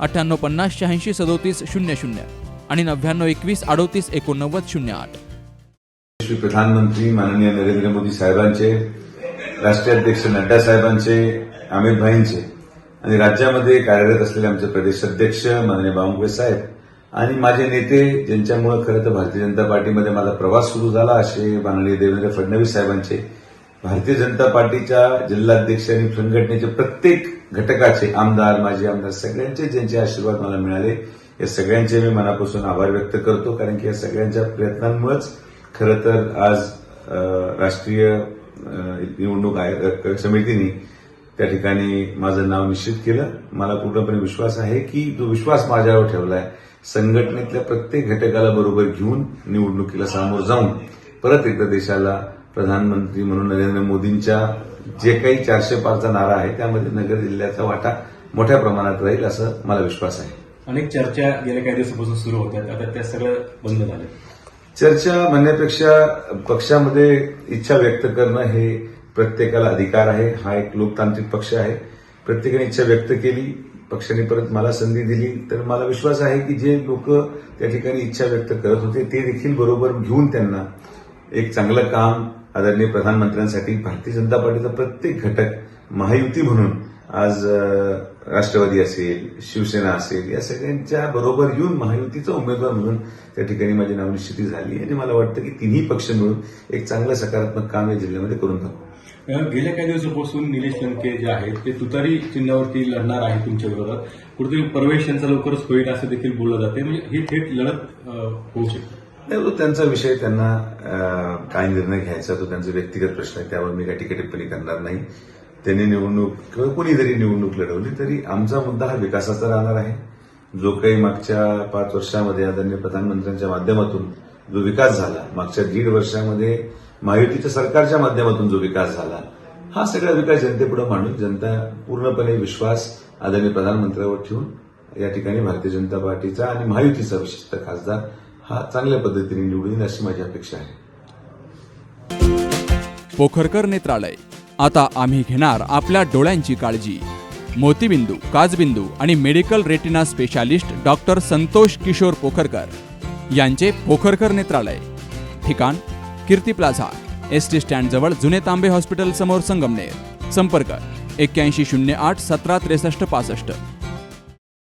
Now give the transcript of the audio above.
अठ्ठ्याण्णव पन्नास शहाऐंशी सदोतीस शून्य शून्य आणि नव्याण्णव एकवीस अडोतीस एकोणनव्वद शून्य आठ. श्री प्रधानमंत्री माननीय नरेंद्र मोदी साहेबांचे राष्ट्रीय अध्यक्ष नड्डा साहेबांचे अमित भाईंचे आणि राज्यामध्ये कार्यरत असलेले आमचे प्रदेश अध्यक्ष माननीय बावनकुळे साहेब आणि माझे नेते ज्यांच्यामुळे खरं तर भारतीय जनता पार्टीमध्ये माझा प्रवास सुरू झाला असे माननीय देवेंद्र फडणवीस साहेबांचे भारतीय जनता पार्टीच्या जिल्हाध्यक्ष आणि संघटनेचे प्रत्येक घटकाचे आमदार माजी आमदार सगळ्यांचे ज्यांचे आशीर्वाद मला मिळाले या सगळ्यांचे मी मनापासून आभार व्यक्त करतो कारण की या सगळ्यांच्या प्रयत्नांमुळेच खरं तर आज राष्ट्रीय निवडणूक आयोग समितीने त्या ठिकाणी माझं नाव निश्चित केलं. मला पूर्णपणे विश्वास आहे की जो विश्वास माझ्यावर ठेवला आहे संघटनेतल्या प्रत्येक घटकाला बरोबर घेऊन निवडणुकीला सामोर जाऊन परत एकदा देशाला प्रधानमंत्री म्हणून नरेंद्र मोदींच्या जे काही चारशे पारचा नारा आहे त्यामध्ये नगर जिल्ह्याचा वाटा मोठ्या प्रमाणात राहील असं मला विश्वास आहे. अनेक चर्चा गेल्या काही दिवसापासून सुरू होत्या आता त्या सगळं बंद झालं. चर्चा म्हणण्यापेक्षा पक्षामध्ये इच्छा व्यक्त करणं हे प्रत्येकाला अधिकार आहे. हा एक लोकतांत्रिक पक्ष आहे. प्रत्येकाने इच्छा व्यक्त केली पक्षाने परत मला संधी दिली तर मला विश्वास आहे की जे लोक त्या ठिकाणी इच्छा व्यक्त करत होते ते देखील बरोबर घेऊन त्यांना एक चांगलं काम आदरणीय प्रधानमंत्र्यांसाठी भारतीय जनता पार्टीचा प्रत्येक घटक महायुती म्हणून आज राष्ट्रवादी असेल शिवसेना असेल या सगळ्यांच्या बरोबर येऊन महायुतीचा उमेदवार म्हणून त्या ठिकाणी माझी नावनिश्चिती झाली आणि मला वाटतं की तिन्ही पक्ष मिळून एक चांगलं सकारात्मक काम या जिल्ह्यामध्ये करून दाखवू गेल्या काही दिवसापासून निलेश लंके जे आहेत ते तुतारी चिन्हावरती लढणार आहे तुमच्या विरोधात कुठेतरी प्रवेश यांचा लवकरच होईल असं देखील बोललं जाते. म्हणजे ही थेट लढत होऊ शकते. नाही, तो त्यांचा विषय त्यांना काय निर्णय घ्यायचा तो त्यांचा व्यक्तिगत प्रश्न आहे. त्यावर मी काही टीका टिप्पणी करणार नाही. त्यांनी निवडणूक किंवा कोणी जरी निवडणूक लढवली तरी आमचा मुद्दा हा विकासाचा राहणार आहे. जो काही मागच्या पाच वर्षामध्ये आदरणीय प्रधानमंत्र्यांच्या माध्यमातून जो विकास झाला मागच्या दीड वर्षामध्ये महायुतीच्या सरकारच्या माध्यमातून जो विकास झाला हा सगळा विकास जनतेपुढे मांडून जनता पूर्णपणे विश्वास आदरणीय प्रधानमंत्र्यावर ठेवून या ठिकाणी भारतीय जनता पार्टीचा आणि महायुतीचा विशिष्ट खासदार हा चांगल्या पद्धतीने निवडून अशी माझी अपेक्षा आहे. पोखरकर नेत्रालय आता आम्ही घेणार आपल्या डोळ्यांची काळजी. मोतीबिंदू काजबिंदू आणि medical retina specialist doctor Santosh Kishor Pokharkar यांचे पोखरकर नेत्रालय. ठिकाण Kirti plaza S T stand जवळ जुने तांबे हॉस्पिटल समोर संगमनेर. संपर्क एक्क्याऐंशी शून्य आठ सतरा त्रेसष्ट पासष्ट.